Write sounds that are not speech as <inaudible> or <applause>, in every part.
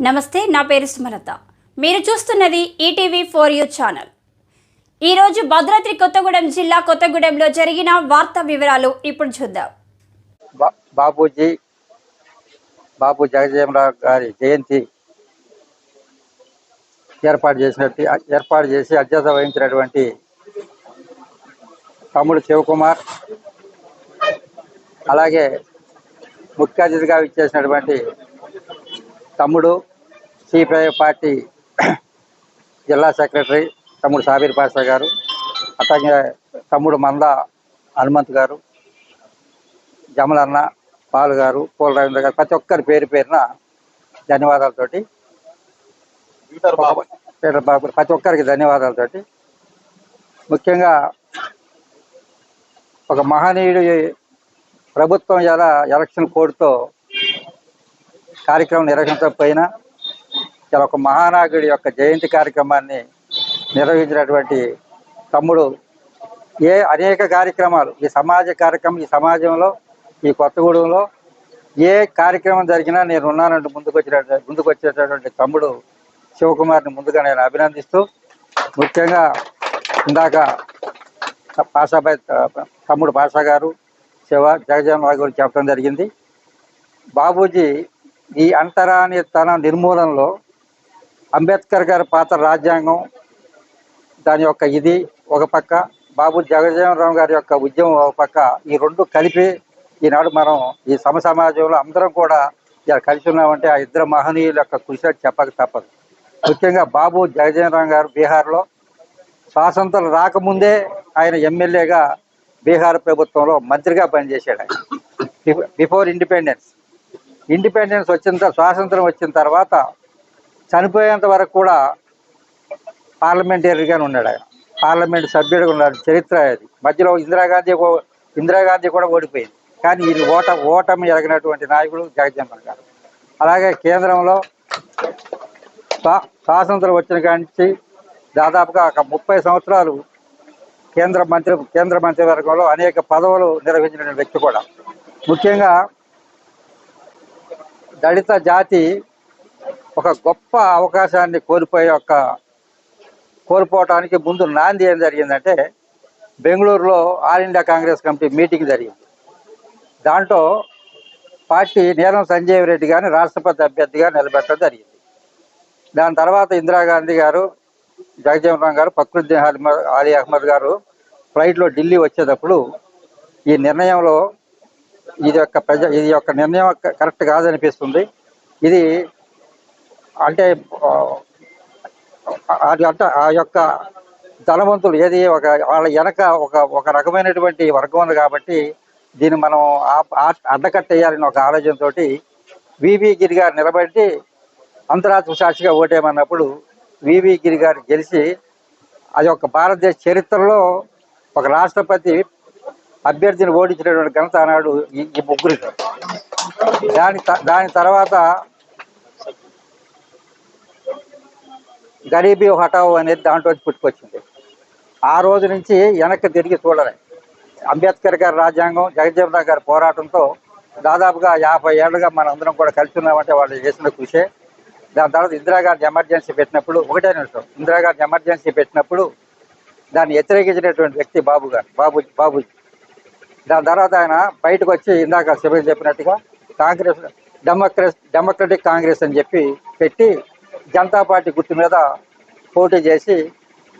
నమస్తే నా పేరు సుమలత. మీరు చూస్తున్నది ఈటీవీ ఫోర్ యూ ఛానల్. ఈరోజు భద్రాద్రి కొత్తగూడెం జిల్లా కొత్తగూడెంలో జరిగిన వార్తా వివరాలు ఇప్పుడు చూద్దాం. బా- బాపూజీ బాబు జగజీవనరావు గారి జయంతి ఏర్పాటు చేసినట్టు ఏర్పాటు చేసి అధ్యత వహించినటువంటి తమ్ముడు శివకుమార్ అలాగే ముఖ్య అతిథిగా ఇచ్చేసినటువంటి తమ్ముడు సిపిఐ పార్టీ <clears throat> జిల్లా సెక్రటరీ తమ్ముడు సాబీర్ పాషా గారు అట్లాగే తమ్ముడు మంద హనుమంత్ గారు జమలన్న పాలు గారు పూల రవీంద్ర గారు ప్రతి ఒక్కరి పేరు పేరున ధన్యవాదాలతోటి పీటర్ బాబు. ప్రతి ఒక్కరికి ధన్యవాదాలతోటి ముఖ్యంగా ఒక మహనీయుడి ప్రభుత్వం ఎలా ఎలక్షన్ కోడ్తో కార్యక్రమం నిర్వహించకపోయినా ఇలా ఒక మహానాయకుడి యొక్క జయంతి కార్యక్రమాన్ని నిర్వహించినటువంటి తమ్ముడు ఏ అనేక కార్యక్రమాలు ఈ సమాజ కార్యక్రమం ఈ సమాజంలో ఈ కొత్తగూడెంలో ఏ కార్యక్రమం జరిగినా నేను ఉన్నానంటూ ముందుకు వచ్చిన ముందుకు వచ్చేటటువంటి తమ్ముడు శివకుమార్ని ముందుగా నేను అభినందిస్తూ ముఖ్యంగా ఇందాక పాషాబాయ్ తమ్ముడు పాషా గారు శివ జగజన్ రావు గురించి చెప్పడం జరిగింది. బాబూజీ ఈ అంతరానితన నిర్మూలనలో అంబేద్కర్ గారి పాత్ర రాజ్యాంగం దాని యొక్క ఇది ఒక పక్క బాబు జగజీవనరావు గారి యొక్క ఉద్యమం ఒక పక్క ఈ రెండు కలిపి ఈనాడు మనం ఈ సమ సమాజంలో అందరం కూడా ఇలా కలిసి ఉన్నామంటే ఆ ఇద్దరు మహనీయుల యొక్క కృషి అని చెప్పక తప్పదు. ముఖ్యంగా బాబు జగజీవనరావు గారు బీహార్లో స్వాతంత్రం రాకముందే ఆయన ఎమ్మెల్యేగా బీహార్ ప్రభుత్వంలో మంత్రిగా పనిచేశాడు ఆయన. Before independence. ఇండిపెండెన్స్ వచ్చిన తర్వాత స్వాతంత్రం వచ్చిన తర్వాత చనిపోయేంత వరకు కూడా పార్లమెంటరీగానే ఉన్నాడు ఆయన. పార్లమెంట్ సభ్యుడిగా ఉన్నాడు. చరిత్ర అది. మధ్యలో ఇందిరాగాంధీ ఇందిరాగాంధీ కూడా ఓడిపోయింది. కానీ ఇది ఓట ఓటమి ఎరగినటువంటి నాయకుడు జగజ్జనరావు గారు. అలాగే కేంద్రంలో స్వా- స్వాతంత్రం వచ్చిన కాంచి దాదాపుగా ఒక ముప్పై సంవత్సరాలు కేంద్ర మంత్రి కేంద్ర మంత్రివర్గంలో అనేక పదవులు నిర్వహించిన వ్యక్తి కూడా. ముఖ్యంగా దళిత జాతి ఒక గొప్ప అవకాశాన్ని కోల్పోయే ఒక కోల్పోవటానికి ముందు నాంది ఏం జరిగిందంటే బెంగళూరులో all India Congress committee meeting జరిగింది. దాంట్లో పార్టీ నీలం సంజయ్ రెడ్డి గారిని రాష్ట్రపతి అభ్యర్థిగా నిలబెట్టడం జరిగింది. దాని తర్వాత ఇందిరాగాంధీ గారు జగజీవన్ రామ్ గారు ఫక్రుద్దీన్ అహ్మద్ అలీ అహ్మద్ గారు ఫ్లైట్లో ఢిల్లీ వచ్చేటప్పుడు ఈ నిర్ణయంలో ఇది యొక్క ప్రజ ఇది యొక్క నిర్ణయం కరెక్ట్ కాదనిపిస్తుంది. ఇది అంటే అది అంటే ఆ యొక్క ధనవంతులు ఏది ఒక వాళ్ళ వెనక ఒక ఒక రకమైనటువంటి వర్గం ఉంది కాబట్టి దీన్ని మనం అడ్డకట్టేయాలని ఒక ఆలోచనతోటి వివి గిరి గారు నిలబెట్టి అంతరాత్మ సాక్షిగా ఓటేయమన్నప్పుడు వివి గిరి గారు గెలిచి అది ఒక భారతదేశ చరిత్రలో ఒక రాష్ట్రపతి అభ్యర్థిని ఓడించినటువంటి ఘనత ఆనాడు ఈ ఈ ముగ్గురికి దాని త- దాని తర్వాత గరీబీ హఠావు అనేది దాంట్లో పుట్టుకొచ్చింది. ఆ రోజు నుంచి వెనక్కి తిరిగి చూడలే. అంబేద్కర్ గారి రాజ్యాంగం జగజ్జీవనరావు గారి పోరాటంతో దాదాపుగా యాభై ఏళ్ళుగా మన అందరం కూడా కలిసి ఉన్నామంటే వాళ్ళు చేసిన కృషే. దాని తర్వాత ఇందిరాగాంధీ ఎమర్జెన్సీ పెట్టినప్పుడు ఒకటే నిమిషం ఇందిరాగాంధీ ఎమర్జెన్సీ పెట్టినప్పుడు దాన్ని వ్యతిరేకించినటువంటి వ్యక్తి బాబు గారు బాబు బాబుజీ. దాని తర్వాత ఆయన బయటకు వచ్చి ఇందాక శిబిరం చెప్పినట్టుగా కాంగ్రెస్ డెమోక్రస్ డెమోక్రటిక్ కాంగ్రెస్ అని చెప్పి పెట్టి జనతా పార్టీ గుర్తు మీద పోటీ చేసి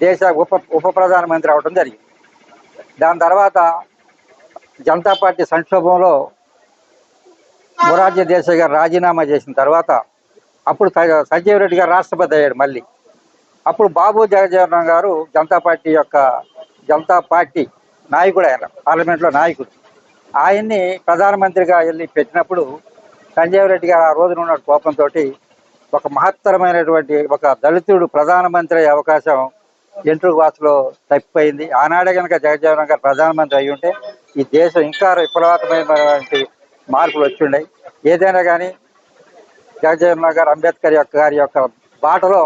దేశ ఉప ఉప ప్రధానమంత్రి అవడం జరిగింది. దాని తర్వాత జనతా పార్టీ సంక్షోభంలో మొరార్జీ దేశాయ్ గారు రాజీనామా చేసిన తర్వాత అప్పుడు సంజీవ్ రెడ్డి గారు రాష్ట్రపతి అయ్యాడు మళ్ళీ. అప్పుడు బాబు జగజీవన్ గారు జనతా పార్టీ యొక్క జనతా పార్టీ నాయకుడు ఆయన పార్లమెంట్లో నాయకుడు. ఆయన్ని ప్రధానమంత్రిగా వెళ్ళి పెట్టినప్పుడు సంజీవ్ రెడ్డి గారు ఆ రోజున ఉన్న కోపంతో ఒక మహత్తరమైనటువంటి ఒక దళితుడు ప్రధానమంత్రి అయ్యే అవకాశం ఎంట్రు వాసులో తప్పిపోయింది. ఆనాడే కనుక జగజ్జీవన్ గారు ప్రధానమంత్రి అయి ఉంటే ఈ దేశం ఇంకా విప్లవాత్మకమైనటువంటి మార్పులు వచ్చిండే ఏదైనా కానీ జగజ్జీవన్ గారు అంబేద్కర్ యొక్క గారి యొక్క బాటలో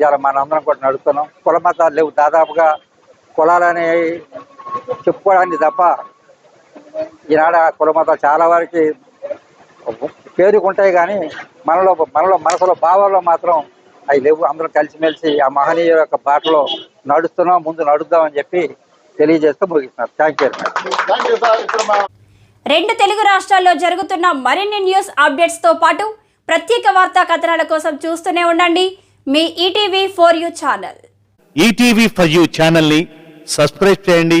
ఇలా మనందరం కూడా నడుపుతున్నాం. కుల మతాలు లేవు. దాదాపుగా కులాలనే చెప్పుకోవడానికి తప్ప ఈనాడు ఆ కుల మతాలు చాలా వరకు పేరుకుంటాయి కానీ మనలో మనలో మనసులో భావాల్లో మాత్రం అవి లేవు. అందరం కలిసిమెలిసి ఆ మహనీయ యొక్క బాటలో నడుస్తున్నాం ముందు నడుద్దామని చెప్పి తెలియజేస్తూ ముగిస్తున్నారు. థ్యాంక్ యూ రెండు తెలుగు రాష్ట్రాల్లో జరుగుతున్న మరిన్ని న్యూస్ అప్డేట్స్తో పాటు ప్రత్యేక వార్తా కథనాల కోసం చూస్తూనే ఉండండి. మీ ETV for you channel ETV for you ఛానల్ని సబ్స్క్రైబ్ చేయండి.